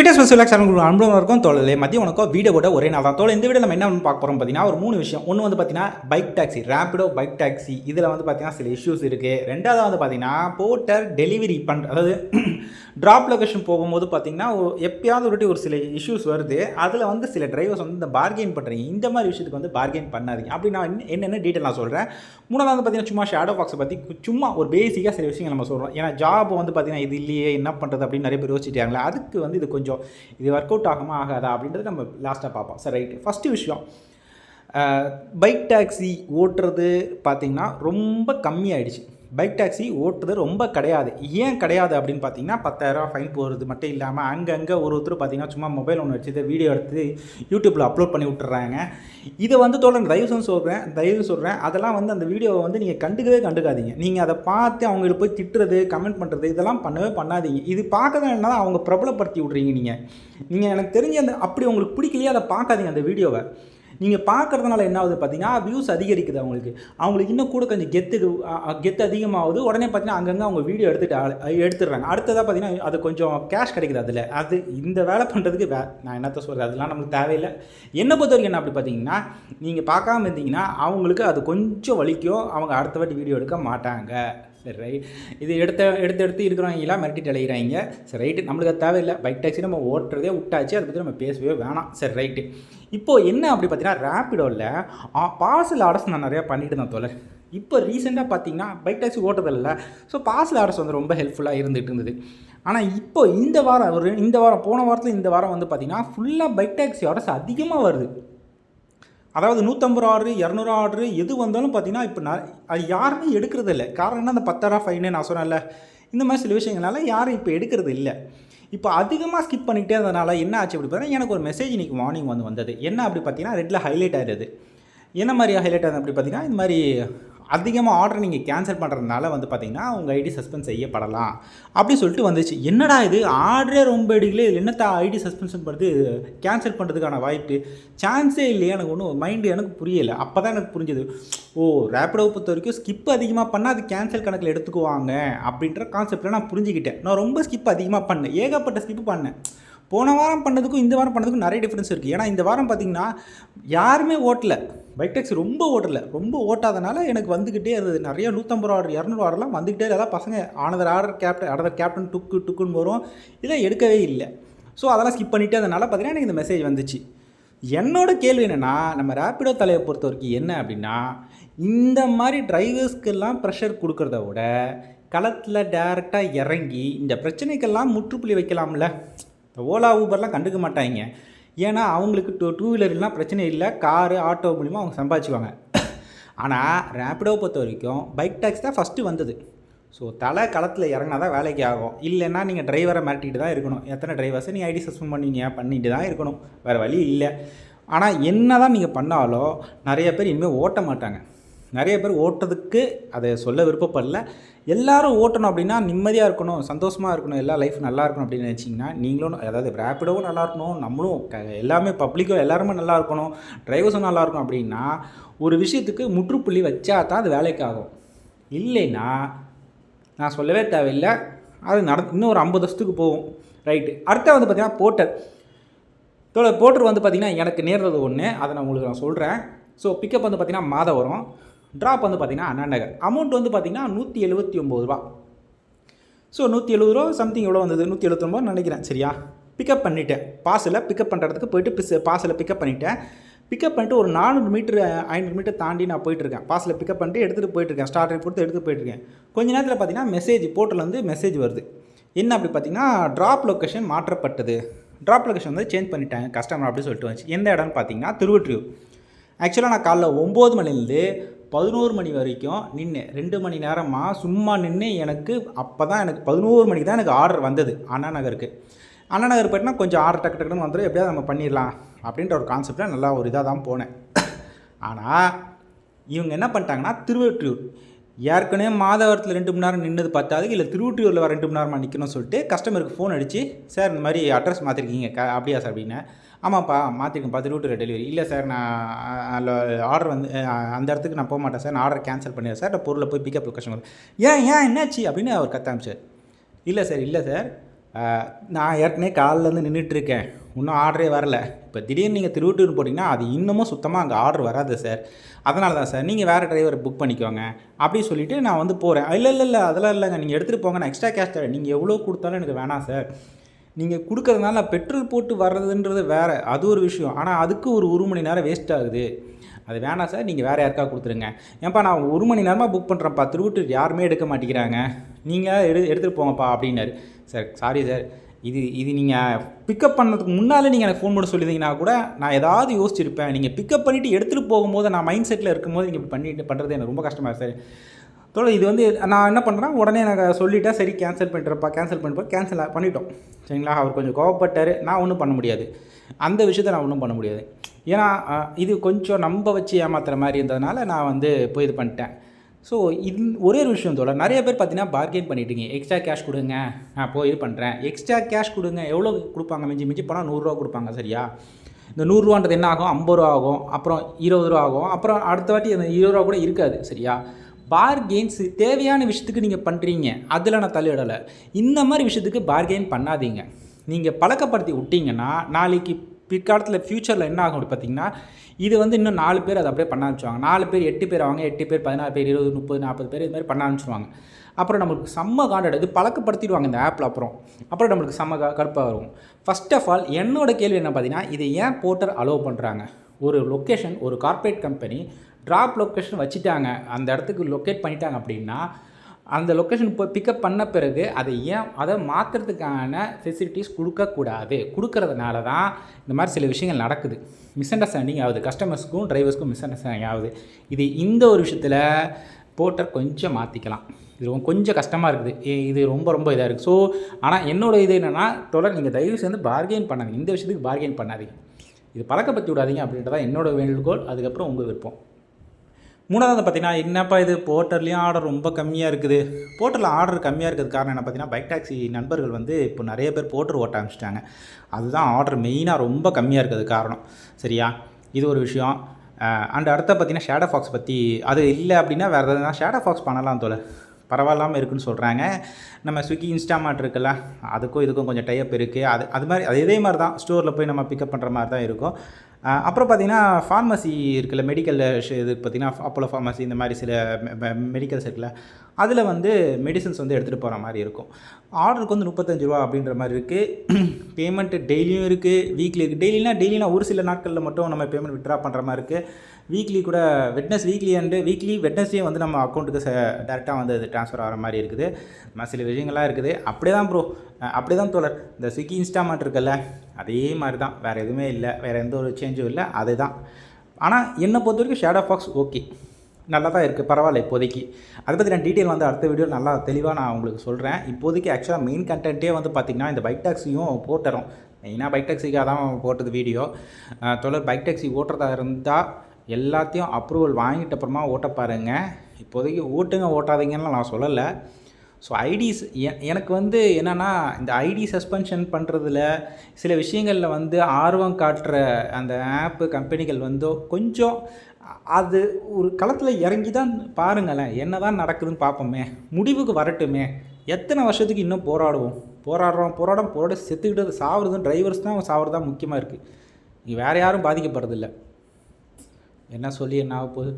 Fitness special channel அனுபவம் இருக்கும் தோழலே மதியம் உனக்கும் வீடியோ கூட ஒரே நாள் தான் தோல் இந்த வீடியோ நம்ம என்ன பார்க்க போகிறோம் பார்த்தீங்கன்னா ஒரு மூணு விஷயம். ஒன்று வந்து பார்த்தீங்கன்னா bike taxi Rapido bike taxi இதில் வந்து பார்த்தீங்கன்னா சில இஷ்யூஸ் இருக்குது ரெண்டாவது வந்து பார்த்தீங்கன்னா போட்டர் டெலிவரி பண்ணுற அதாவது ட்ராப் லொகேஷன் போகும்போது பார்த்தீங்கன்னா ஒரு- எப்பயாவது ஒரு வாட்டி ஒரு சில இஷ்யூஸ் வருது. அதில் வந்து சில டிரைவர்ஸ் வந்து இந்த பார்கெயின் பண்ணுறீங்க இந்த மாதிரி விஷயத்துக்கு வந்து பார்கெயின் பண்ணாதீங்க. அப்படி நான் என்ன- என்னென்ன டீட்டெயில் நான் சொல்கிறேன் மூணாவது வந்து பார்த்தீங்கன்னா சும்மா ஷேடோ பாக்ஸை பற்றி சும்மா ஒரு பேசிக்காக சில விஷயங்கள் நம்ம சொல்கிறோம் ஏன்னா ஜாப் வந்து பார்த்தீங்கன்னா இது இல்லையே என்ன பண்ணுறது அப்படின்னு நிறைய பேர் யோசிச்சிட்டாங்களே. அதுக்கு வந்து இது கொஞ்சம் இது ஒர்க் அவுட் ஆகுமா ஆகாதா அப்படின்றது நம்ம லாஸ்ட்டாக பார்ப்போம். சரி ரைட் ஃபஸ்ட்டு விஷயம் பைக் டாக்ஸி ஓட்டுறது பார்த்திங்கன்னா ரொம்ப கம்மியாயிடுச்சு. பைக் டாக்ஸி ஓட்டுறது ரொம்ப கிடையாது. ஏன் கிடையாது அப்படின்னு பார்த்தீங்கன்னா பத்தாயிரம் ஃபைன் போகிறது மட்டும் இல்லாமல் அங்கங்கே ஒரு ஒருத்தர் பார்த்தீங்கன்னா சும்மா மொபைல் ஒன்று வச்சுட்டு வீடியோ எடுத்து யூடியூப்பில் அப்லோட் பண்ணி விட்டுறாங்க. இதை வந்து தோழன் தயவு சொல்கிறேன் தயவு சொல்கிறேன் அதெல்லாம் வந்து அந்த வீடியோவை வந்து நீங்கள் கண்டுக்கவே கண்டுக்காதீங்க. நீங்கள் அதை பார்த்து அவங்களுக்கு போய் திட்டுறது கமெண்ட் பண்ணுறது இதெல்லாம் பண்ணவே பண்ணாதீங்க. இது பார்க்கறதுனால தான் அவங்க பிரபலப்படுத்தி விட்றீங்க நீங்கள் நீங்கள் எனக்கு தெரிஞ்ச அந்த அப்படி உங்களுக்கு பிடிக்கலையே அதை பார்க்காதீங்க அந்த வீடியோவை நீங்கள் பார்க்குறதுனால என்ன ஆகுது பார்த்தீங்கன்னா வியூஸ் அதிகரிக்குது அவங்களுக்கு. அவங்களுக்கு இன்னும் கூட கொஞ்சம் கெத்து கெத்து அதிகமாகுது. உடனே பார்த்தீங்கன்னா அங்கங்கே அவங்க வீடியோ எடுத்துகிட்டு எடுத்துடுறாங்க. அடுத்ததாக பார்த்தீங்கன்னா அது கொஞ்சம் கேஷ் கிடைக்குது அதில். அது இந்த வேலை பண்ணுறதுக்கு வே நான் என்னத்த சொல்கிறது அதெல்லாம் நமக்கு தேவையில்லை. என்னை பொறுத்த வரைக்கும் என்ன அப்படி பார்த்தீங்கன்னா நீங்கள் பார்க்காம இருந்தீங்கன்னா அவங்களுக்கு அது கொஞ்சம் வலிக்கும் அவங்க அடுத்த வாட்டி வீடியோ எடுக்க மாட்டாங்க. சரி ரைட் இது எடுத்த எடுத்து எடுத்து இருக்கிறவங்களாம் மிரட்டிட்டு அழைகிறாங்க சரி ரைட்டு நம்மளுக்கு அது தேவையில்லை. பைக் டாக்ஸி நம்ம ஓட்டுறதே விட்டாச்சு. அதை பற்றி நம்ம பேசவே வேணாம். சரி ரைட்டு இப்போது என்ன அப்படி பார்த்தீங்கன்னா ரேப்பிடோவில் பார்சல் ஆர்டர்ஸ் நான் நிறையா பண்ணிட்டு இருந்தேன் தோழர். இப்போ ரீசெண்டாக பார்த்தீங்கன்னா பைக் டாக்ஸி ஓட்டுறதில்ல ஸோ பார்சல் ஆர்டர்ஸ் வந்து ரொம்ப ஹெல்ப்ஃபுல்லாக இருந்துகிட்டு இருந்தது. ஆனால் இப்போ இந்த வாரம் ஒரு இந்த வாரம் போன வாரத்தில் இந்த வாரம் வந்து பார்த்தீங்கன்னா ஃபுல்லாக பைக் டாக்ஸி ஆர்டர்ஸ் அதிகமாக வருது. அதாவது நூற்றம்பது ரூபா இரநூறு ஆர்டரு எது வந்தாலும் பார்த்தீங்கன்னா இப்போ நான் அது யாருமே எடுக்கிறது இல்லை காரணம் என்ன? அந்த பத்தாயிரம் ஃபைனு நான் சொன்னேன்ல. இந்த மாதிரி சில விஷயங்களால யாரும் இப்போ எடுக்கிறது இல்லை. இப்போ அதிகமாக ஸ்கிப் பண்ணிக்கிட்டே இருந்ததுனால என்ன ஆச்சு அப்படி பார்த்தீங்கன்னா எனக்கு ஒரு மெசேஜ் இன்றைக்கி மார்னிங் வந்து வந்தது. என்ன அப்படி பார்த்தீங்கன்னா ரெட்டில் ஹைலைட் ஆகிடுது என்ன மாதிரி ஹைலைட் ஆகுது அப்படி பார்த்தீங்கன்னா இந்த மாதிரி அதிகமாக ஆர்டர் நீங்கள் கேன்சல் பண்ணுறதுனால வந்து பார்த்தீங்கன்னா உங்கள் ஐடி சஸ்பெண்ட் செய்யப்படலாம். அப்படி சொல்லிட்டு வந்துச்சு. என்னடா இது? ஆர்டரே ரொம்ப எடுக்கல இதில் என்னத்த ஐடி சஸ்பென்ஷன் பண்ணுறது கேன்சல் பண்ணுறதுக்கான வாய்ப்பு? சான்ஸே இல்லையா? எனக்கு ஒன்றும் மைண்டு எனக்கு புரியலை. அப்போ தான் எனக்கு புரிஞ்சது. ஓ ரேப்பிடோவை பொறுத்த வரைக்கும் ஸ்கிப் அதிகமாக பண்ணால் அது கேன்சல் கணக்கில் எடுத்துக்குவாங்க அப்படின்ற கான்செப்டில் நான் புரிஞ்சுக்கிட்டேன். நான் ரொம்ப ஸ்கிப் அதிகமாக பண்ணேன். ஏகப்பட்ட ஸ்கிப் பண்ணேன். போன வாரம் பண்ணதுக்கும் இந்த வாரம் பண்ணதுக்கும் நிறைய டிஃப்ரென்ஸ் இருக்குது ஏன்னா இந்த வாரம் பார்த்தீங்கன்னா யாருமே ஓட்டலை. பைக் டேக்ஸி ரொம்ப ஓட்டலை. ரொம்ப ஓட்டாதனால எனக்கு வந்துக்கிட்டே இருந்தது. நிறைய நூற்றம்பது ஆர்டர் இரநூறு ஆர்டர்லாம் வந்துக்கிட்டே அதான் பசங்க another order captain another captain டுக்கு டுக்குன்னு வரும். இதெல்லாம் எடுக்கவே இல்லை. ஸோ அதெல்லாம் ஸ்கிப் பண்ணிவிட்டு அதனால் பார்த்தீங்கன்னா எனக்கு இந்த மெசேஜ் வந்துச்சு. என்னோட கேள்வி என்னென்னா நம்ம ரேப்பிடோ தலையை பொறுத்த வரைக்கும் என்ன அப்படின்னா இந்த மாதிரி டிரைவர்ஸ்க்கெல்லாம் ப்ரெஷர் கொடுக்குறத விட களத்தில் டேரெக்டாக இறங்கி இந்த பிரச்சனைக்கெல்லாம் முற்றுப்புள்ளி வைக்கலாம்ல? இந்த ஓலா ஊபர்லாம் கண்டுக்க மாட்டாங்க ஏன்னா அவங்களுக்கு டூ டூ வீலர்லாம் பிரச்சனை இல்லை. காரு ஆட்டோ மூலிமா அவங்க சம்பாதிச்சுவாங்க ஆனால் ரேப்பிடோ பொறுத்த வரைக்கும் பைக் டேக்ஸ் தான் ஃபஸ்ட்டு வந்தது. ஸோ தலை களத்தில் இறங்கினா தான் வேலைக்கு ஆகும். இல்லைன்னா நீங்கள் டிரைவரை மிரட்டிட்டு தான் இருக்கணும். எத்தனை டிரைவர்ஸை நீங்கள் ஐடி சஸ்பெண்ட் பண்ணீங்க பண்ணிட்டு தான் இருக்கணும். வேறு வழி இல்லை. ஆனால் என்ன தான் நீங்கள் பண்ணாலும் நிறைய பேர் இனிமேல் ஓட்ட மாட்டாங்க. நிறைய பேர் ஓட்டுறதுக்கு அதை சொல்ல விருப்பப்படல. எல்லாரும் ஓட்டணும் அப்படின்னா நிம்மதியாக இருக்கணும் சந்தோஷமாக இருக்கணும் எல்லா லைஃப் நல்லா இருக்கணும் அப்படின்னு நினச்சிங்கன்னா நீங்களும் அதாவது ரேப்பிடோவும் நல்லா இருக்கணும் நம்மளும் க- எல்லாமே பப்ளிக்கும் எல்லாருமே நல்லா இருக்கணும் டிரைவர்ஸும் நல்லா இருக்கணும் அப்படின்னா ஒரு விஷயத்துக்கு முற்றுப்புள்ளி வச்சா தான் அது வேலைக்கு ஆகும். இல்லைன்னா நான் சொல்லவே தேவையில்லை அது நட இன்னும் ஒரு ஐம்பது வருஷத்துக்கு போகும். ரைட்டு அடுத்த வந்து பார்த்தீங்கன்னா போர்ட்டர் தோட போர்ட்டர் வந்து பார்த்திங்கன்னா எனக்கு நேர்றது ஒன்று அதை நான் உங்களுக்கு நான் சொல்கிறேன் ஸோ பிக்கப் வந்து பார்த்திங்கன்னா மாதம் வரும். ட்ராப் வந்து பார்த்தீங்கன்னா அண்ணா நகர் அமௌண்ட் வந்து பார்த்தீங்கன்னா நூற்றி எழுபத்தி ஒம்பது ரூபா. ஸோ நூற்றி எழுபது ரூபா சம்திங் எவ்வளோ வந்தது? நூற்றி எழுபத்தொம்பது நினைக்கிறேன். சரியா? பிக்கப் பண்ணிட்டேன். பாசில் பிக்கப் பண்ணுறதுக்கு போயிட்டு பிஸ் பாசில் பிக்கப் பண்ணிட்டேன். பிக்கப் பண்ணிட்டு ஒரு நானூறு மீட்ரு ஐநூறு மீட்டர் தாண்டி நான் போயிட்டுருக்கேன். பாஸில் பிக்கப் பண்ணிட்டு எடுத்துகிட்டு போயிட்டுருக்கேன். ஸ்டார்டர் கொடுத்து எடுத்து போயிட்டுருக்கேன். கொஞ்ச நேரத்தில் பார்த்தீங்கன்னா மெசேஜ் போர்ட்டில் வந்து மெசேஜ் வருது. என்ன அப்படி பார்த்தீங்கன்னா ட்ராப் லொக்கேஷன் மாற்றப்பட்டது. ட்ராப் லொக்கேஷன் வந்து சேஞ்ச் பண்ணிட்டாங்க கஸ்டமர் அப்படின்னு சொல்லிட்டு வந்துச்சு. எந்த இடம்னு பார்த்தீங்கன்னா திருவற்றியூர். ஆக்சுவலாக நான் காலைல ஒம்பது மணிலேருந்து பதினோரு மணி வரைக்கும் நின்று ரெண்டு மணி நேரமாக சும்மா நின்று எனக்கு அப்போ தான் எனக்கு பதினோரு மணிக்கு தான் எனக்கு ஆர்டர் வந்தது அண்ணா நகருக்கு அண்ணா நகர் போயிட்டுனா கொஞ்சம் ஆர்டர் டக்கு டக்குன்னு வந்துடும் எப்படியாவது நம்ம பண்ணிடலாம் அப்படின்ற ஒரு கான்செப்டில் நல்லா ஒரு இதாக தான் போனேன். ஆனால் இவங்க என்ன பண்ணிட்டாங்கன்னா திருவெற்றியூர் ஏற்கனவே மாதவரத்தில் ரெண்டு மணி நேரம் நின்னது பத்தாது இல்லை திருவொற்றியூரில் வர ரெண்டு மணி நேரமாக நிற்கணும்னு சொல்லிட்டு கஸ்டமருக்கு ஃபோன் அடித்து சார் இந்த மாதிரி அட்ரஸ் மாற்றிருக்கீங்க க அப்படியா சார் அப்படின்னு. ஆமாப்பா மாற்றிருக்கேன்ப்பா திருவொற்றியூர் டெலிவரி இல்லை சார் நான் அதில் ஆர்டர் வந்து அந்த இடத்துக்கு நான் போக மாட்டேன் சார் நான் ஆர்டர் கேன்சல் பண்ணிடுறேன் சார் நான் பொருளை போய் பிக்கப் லொக்கேஷன் ஏன் ஏன் என்னாச்சு? அப்படின்னு அவர் கத்தாமிச்சார் இல்லை சார் இல்லை சார் நான் ஏற்கனவே காலிலேருந்து நின்றுட்டுருக்கேன். இன்னும் ஆர்டரே வரல. இப்போ திடீர்னு நீங்கள் திருவட்டூர் போட்டிங்கன்னா அது இன்னமும் சுத்தமாக அங்கே ஆர்டர் வராது சார். அதனால தான் சார் நீங்கள் வேறு டிரைவர் புக் பண்ணிக்கோங்க. அப்படி சொல்லிவிட்டு நான் வந்து போகிறேன் இல்லை இல்லை இல்லை அதெல்லாம் இல்லைங்க. நீங்கள் எடுத்துகிட்டு போங்க. நான் எக்ஸ்ட்ரா கேஷ் தரேன். நீங்கள் எவ்வளோ கொடுத்தாலும் எனக்கு வேணாம் சார். நீங்கள் கொடுக்குறதுனால பெட்ரோல் போட்டு வர்றதுன்றது வேறு. அது ஒரு விஷயம். ஆனால் அதுக்கு ஒரு ஒரு மணி நேரம் வேஸ்ட் ஆகுது. அது வேணாம் சார் நீங்கள் வேறு யாருக்கா கொடுத்துருங்க. ஏன்ப்பா நான் ஒரு மணி நேரமாக புக் பண்ணுறேன்ப்பா திருவிட்டு யாருமே எடுக்க மாட்டேங்கிறாங்க. நீங்கள் எடு எடுத்துகிட்டு போங்கப்பா அப்படின்னாரு. Sir sorry sir. இது இது நீங்கள் பிக்கப் பண்ணதுக்கு முன்னாலே நீங்கள் எனக்கு ஃபோன் பண்ண சொல்லியிருந்தீங்கன்னா கூட நான் ஏதாவது யோசிச்சிருப்பேன். நீங்கள் பிக்கப் பண்ணிவிட்டு எடுத்துகிட்டு போகும்போது நான் மைண்ட் செட்டில் இருக்கும்போது நீங்கள் இப்படி பண்ணிட்டு பண்ணுறது எனக்கு ரொம்ப கஷ்டமாக சார். தோழர் இது வந்து நான் என்ன பண்ணுறேன் உடனே எனக்கு சொல்லிட்டேன் சரி கேன்சல் பண்ணிட்டுறப்பா கேன்சல் பண்ணிப்பா கேன்சல் பண்ணிட்டோம். சரிங்களா? அவர் கொஞ்சம் கோவப்பட்டார். நான் ஒன்றும் பண்ண முடியாது. அந்த விஷயத்தை நான் ஒன்றும் பண்ண முடியாது. ஏன்னா இது கொஞ்சம் நம்ப வச்சு ஏமாத்துற மாதிரி இருந்ததுனால நான் வந்து போய் இது பண்ணிட்டேன். ஸோ இது ஒரே ஒரு விஷயம் தோழர். நிறைய பேர் பார்த்தீங்கன்னா பார்கெயின் பண்ணிட்டீங்க. எக்ஸ்ட்ரா கேஷ் கொடுங்க. நான் போய் இது பண்ணுறேன் எக்ஸ்ட்ரா கேஷ் கொடுங்க. எவ்வளோ கொடுப்பாங்க? மிஞ்சி மிஞ்சி போனால் நூறுரூவா கொடுப்பாங்க சரியா? இந்த நூறுரூவான்றது என்ன ஆகும்? ஐம்பது ரூபா ஆகும். அப்புறம் இருபது ரூபா ஆகும். அப்புறம் அடுத்த வாட்டி அந்த இருபது ரூபா கூட இருக்காது சரியா? பார்கெயின்ஸ் தேவையான விஷயத்துக்கு நீங்கள் பண்ணுறீங்க அதில் நான் தள்ளிவிடலை இந்த மாதிரி விஷயத்துக்கு பார்கெயின் பண்ணாதீங்க. நீங்கள் பழக்கப்படுத்தி விட்டீங்கன்னா நாளைக்கு பிற்காலத்தில் ஃப்யூச்சரில் என்ன ஆகும் பார்த்தீங்கன்னா இது வந்து இன்னும் நாலு பேர் அதை அப்படியே பண்ண ஆரம்பிச்சுவாங்க நாலு பேர் எட்டு பேர் ஆவாங்க எட்டு பேர் பதினாறு பேர் இருபது முப்பது நாற்பது பேர் இது மாதிரி பண்ண ஆரம்பிச்சுவாங்க அப்புறம் நம்மளுக்கு செம்ம காண்டட் இது பழக்கப்படுத்திடுவாங்க இந்த ஆப்பில் அப்புறம். அப்புறம் நம்மளுக்கு செம்ம க கடுப்பாக வரும். ஃபர்ஸ்ட் ஆஃப் ஆல் என்னோட கேள்வி என்ன பார்த்தீங்கன்னா இதை ஏன் போர்ட்டர் அலோவ் பண்ணுறாங்க ஒரு லொக்கேஷன் ஒரு கார்ப்பரேட் கம்பெனி ட்ராப் லொக்கேஷன் வச்சுட்டாங்க. அந்த இடத்துக்கு லொக்கேட் பண்ணிட்டாங்க அப்படின்னா அந்த லொக்கேஷன் போய் பிக்கப் பண்ண பிறகு அதை ஏன் அதை மாற்றுறதுக்கான ஃபெசிலிட்டிஸ் கொடுக்கக்கூடாது கொடுக்கறதுனால தான் இந்த மாதிரி சில விஷயங்கள் நடக்குது. மிஸ் அண்டர்ஸ்டாண்டிங் ஆகுது. கஸ்டமர்ஸ்க்கும் டிரைவர்ஸ்க்கும் மிஸ் அண்டர்ஸ்டாண்டிங் ஆகுது. இது இந்த ஒரு விஷயத்தில் போர்ட்டர் கொஞ்சம் மாற்றிக்கலாம் இது ரொம்ப கொஞ்சம் கஷ்டமாக இருக்குது. இது ரொம்ப ரொம்ப இதாக இருக்குது ஸோ ஆனால் என்னோட இது என்னென்னா தொடர் நீங்கள் தயவு சேர்ந்து பார்கெயின் பண்ணாதீங்க. இந்த விஷயத்துக்கு பார்கெயின் பண்ணாதீங்க. இது பழக்கப்படுத்தி விடாதீங்க அப்படின்றதான் என்னோட வேண்டுகோள். அதுக்கப்புறம் உங்கள் விருப்பம். மூணாவது பார்த்தீங்கன்னா என்னப்பா இது? போர்ட்டர்லேயும் ஆர்டர் ரொம்ப கம்மியாக இருக்குது. போர்ட்டரில் ஆர்டர் கம்மியாக இருக்கிறது காரணம் என்ன பார்த்தீங்கன்னா பைக் டாக்ஸி நண்பர்கள் வந்து இப்போ நிறைய பேர் போர்ட்டர் ஓட்ட ஆரம்பிச்சிட்டாங்க. அதுதான் ஆர்டர் மெயினாக ரொம்ப கம்மியாக இருக்கிறது காரணம். சரியா? இது ஒரு விஷயம். அண்ட் அடுத்த பார்த்தீங்கன்னா ஷேடோ ஃபாக்ஸ் பற்றி அது இல்லை அப்படின்னா வேறு எதாவது ஷேடோ ஃபாக்ஸ் பண்ணலாம் தோல பரவாயில்லாமல் இருக்குன்னு சொல்கிறாங்க நம்ம ஸ்விக்கி இன்ஸ்டாமார்ட் இருக்குல்ல அதுக்கும் இதுக்கும் கொஞ்சம் டைப் இருக்குது அது அது மாதிரி அது இதே மாதிரி தான். ஸ்டோரில் போய் நம்ம பிக்கப் பண்ணுற மாதிரி தான் இருக்கும். அப்புறம் பார்த்தீங்கன்னா ஃபார்மசி இருக்குல்ல மெடிக்கல் இது பார்த்தீங்கன்னா அப்போலோ ஃபார்மசி இந்த மாதிரி சில மெடிக்கல்ஸ் இருக்குல்ல அதில் வந்து மெடிசன்ஸ் வந்து எடுத்துகிட்டு போகிற மாதிரி இருக்கும். ஆர்டருக்கு வந்து முப்பத்தஞ்சு ரூபா அப்படின்ற மாதிரி இருக்குது பேமெண்ட்டு டெய்லியும் இருக்குது வீக்லி இருக்குது டெய்லினா டெய்லினா ஒரு சில நாட்களில் மட்டும் நம்ம பேமெண்ட் விட்ரா பண்ணுற மாதிரி இருக்குது வீக்லி கூட Wednesday weekly and weekly Wednesday வந்து நம்ம அக்கௌண்ட்டுக்கு ச டேரெக்டாக வந்து அது ட்ரான்ஸ்ஃபர் ஆகிற மாதிரி இருக்குது. சில விஷயங்கள்லாம் இருக்குது. அப்படியே தான் ப்ரோ அப்படியே தான் தோழர். இந்த ஸ்விக்கி இன்ஸ்டாமார்ட் இருக்குல்ல அதே மாதிரி தான் வேறு எதுவுமே இல்லை. வேறு எந்த ஒரு சேஞ்சும் இல்லை. அதுதான். ஆனால் என்னை பொறுத்த வரைக்கும் ஷேடோ ஃபாக்ஸ் ஓகே நல்லா தான் இருக்குது பரவாயில்ல இப்போதைக்கு. அதை பற்றி நான் டீட்டெயில் வந்து அடுத்த வீடியோ நல்லா தெளிவாக நான் உங்களுக்கு சொல்கிறேன் இப்போதைக்கு ஆக்சுவலாக மெயின் கண்டென்ட்டே வந்து பார்த்திங்கன்னா இந்த பைக் டாக்ஸியும் போட்டுறோம். மெயினாக பைக் டாக்ஸிக்காக தான் போட்டது வீடியோ தொடர் பைக் டாக்ஸி ஓட்டுறதா இருந்தால் எல்லாத்தையும் அப்ரூவல் வாங்கிட்ட அப்புறமா ஓட்ட பாருங்க. இப்போதைக்கு ஓட்டுங்க ஓட்டாதீங்கன்னு நான் சொல்லலை. ஸோ ஐடிஸ் எனக்கு வந்து என்னென்னா இந்த ஐடி சஸ்பென்ஷன் பண்ணுறதுல சில விஷயங்களில் வந்து ஆர்வம் காட்டுற அந்த ஆப்பு கம்பெனிகள் வந்து கொஞ்சம் அது ஒரு களத்தில் இறங்கி தான் பாருங்களேன். என்ன தான் நடக்குதுன்னு பார்ப்போமே. முடிவுக்கு வரட்டுமே. எத்தனை வருஷத்துக்கு இன்னும் போராடுவோம்? போராடுறோம் போராடம் போராட செத்துக்கிட்டு சாவுறதும் டிரைவர்ஸ் தான் சாவுறது தான் முக்கியமாக இருக்குது இங்கே வேறு யாரும் பாதிக்கப்படுறதில்ல. என்ன சொல்லி என்ன ஆக போகுது?